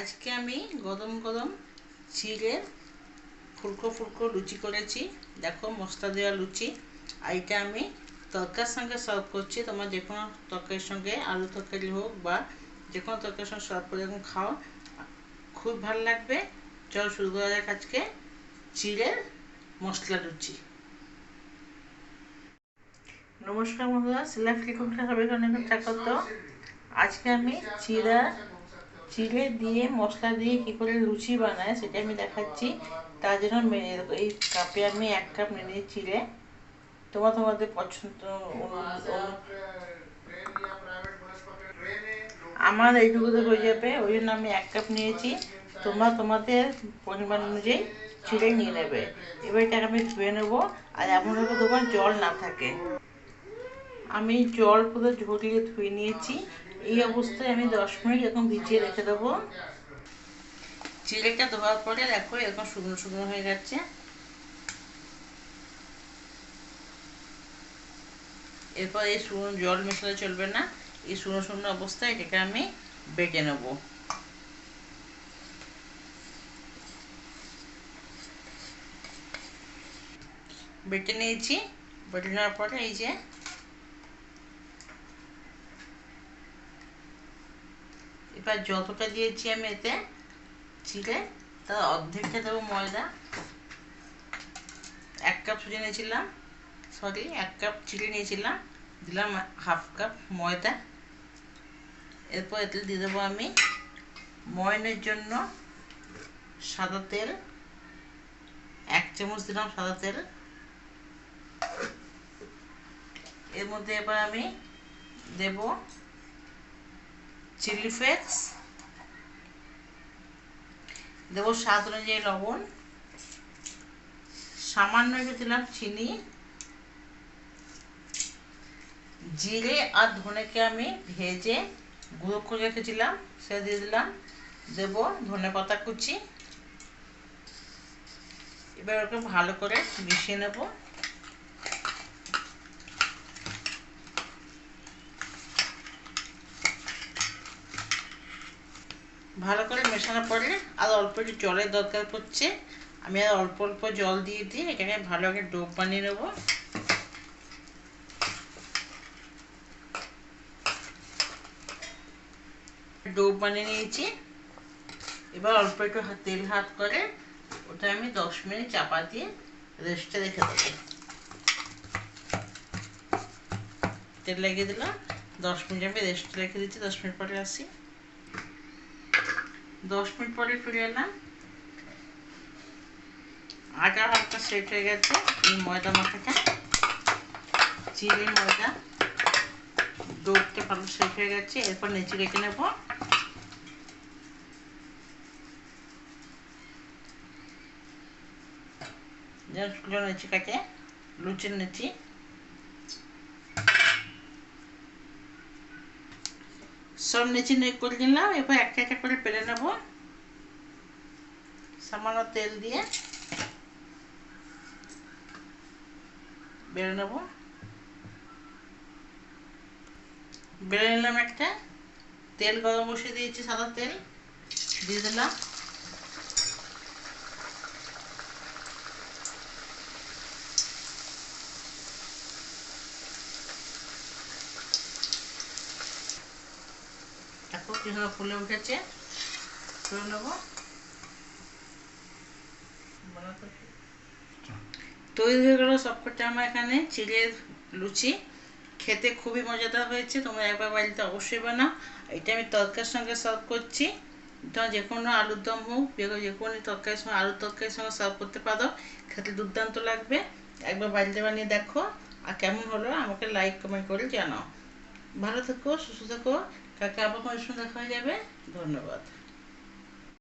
আজকে আমি গরম গরম চিড়ের ফুলকো ফুলকো লুচি করেছি। দেখো মশলা দেওয়া লুচি। আর এটা আমি তরকার সঙ্গে সার্ভ করছি। তোমার যে কোনো তরকারির সঙ্গে, আলু তরকারি হোক বা যে কোনো তরকারির সঙ্গে সার্ভ করে যখন খাও। খুব ভালো লাগবে। চল শুরু করা যাক আজকে চিড়ের মশলা লুচি। নমস্কার বন্ধুরা সিলাফ স্বাগত। আজকে আমি চিড়া চিড়ে দিয়ে, মশলা দিয়ে কি করে লুচি বানায় সেটা আমি দেখাচ্ছি। তার জন্য মে- এই কাপে আমি এক কাপ নিয়ে চিড়ে তোমার তোমাদের পছন্দ আমার এইটুকুতে হয়ে যাবে, ওই জন্য আমি এক কাপ নিয়েছি। তোমরা তোমাদের পরিমাণ অনুযায়ী চিড়ে নিয়ে নেবে। এবার এটাকে আমি ধুয়ে নেব, আর এমন এমনভাবে তোমার জল না থাকে। আমি জল পুরো ঝরিয়ে ধুয়ে নিয়েছি। এই অবস্থায় আমি দশ মিনিট এরকম ভিজিয়ে রেখে দেবো। চিড়েটা ধোয়ার পরে দেখো এরকম শুকনো শুকনো হয়ে গেছে। এরপর এই শুকনো জল মেশালে চলবে না। এই শুকনো শুকনো অবস্থায় এটাকে আমি বেটে নেব। বেটে নিয়েছি। বেটে নেওয়ার পরে এই যে এবার যতটা দিয়েছি আমি এতে চিড়ে তার অর্ধেকটা দেবো ময়দা। এক কাপ সুজি নিয়েছিলাম, সরি, এক কাপ চিড়ে নিয়েছিলাম, দিলাম হাফ কাপ ময়দা। এরপর এতে দিয়ে দেবো আমি ময়নের জন্য সাদা তেল, এক চামচ দিলাম সাদা তেল। এর মধ্যে এবার আমি দেব চিলি ফ্লেক্স। দেব স্বাদ অনুযায়ী লবণ। সামান্য একটু দিলাম চিনি। জিরে আর ধনেকে আমি ভেজে গুঁড়ো করে রেখেছিলাম, সে দিয়ে দিলাম। দেব ধনে পাতা কুচি। এবার ওকে ভালো করে মিশিয়ে নেব। ভালো করে মেশানোর পরে আর অল্প একটু জলের দরকার পড়ছে। আমি আর অল্প অল্প জল দিয়ে দিয়ে এখানে ভালো করে ডোপ বানিয়ে নেব। ডোপ বানিয়ে নিয়েছি। এবার অল্প একটু তেল হাত করে ওটা আমি দশ মিনিট চাপা দিয়ে রেস্টে রেখে দেবো। তেল লাগিয়ে দিলাম। দশ মিনিট আমি রেস্টে রেখে দিচ্ছি, দশ মিনিট পরে আসি। দশ মিনিট পরে ফিরে এলাম। আটা হালকা সেট হয়ে গেছে, এই ময়দা মাখাটা। চিড়ে ময়দা। ডোবটা ভালো সেট হয়ে গেছে, এরপর নেচে রেখে নেব। যেগুলো নেচি কাটে লুচির নেচি সব নিচে নে করে নিলাম এবার একটা একটা করে পেরে নেব। সামান্য তেল দিয়ে বেড়ে নেব। বেড়ে নিলাম একটা। তেল গরম বসিয়ে দিয়েছি, সাদা তেল। দিয়ে দিলাম। দেখো কীভাবে ফুলে উঠেছে। তুলে নেব। তৈরি হয়ে গেলো সবকটা আমার এখানে চিড়ের লুচি। খেতে খুবই মজাদার হয়েছে। তোমরা একবার বাড়িতে অবশ্যই বানাও। এটা আমি তরকার সঙ্গে সার্ভ করছি। তোমরা যে কোনো আলুর দম হোক, যে কোনো তরকারির সঙ্গে আলুর তরকারির সঙ্গে সার্ভ করতে পারো। খেতে দুর্দান্ত লাগবে। একবার বাড়িতে বানিয়ে দেখো। আর কেমন হলো আমাকে লাইক কমেন্ট করে জানাও। ভালো থেকো, সুস্থ থেকো। কাকে আবার কোনো সুন্দর হয়ে যাবে? ধন্যবাদ।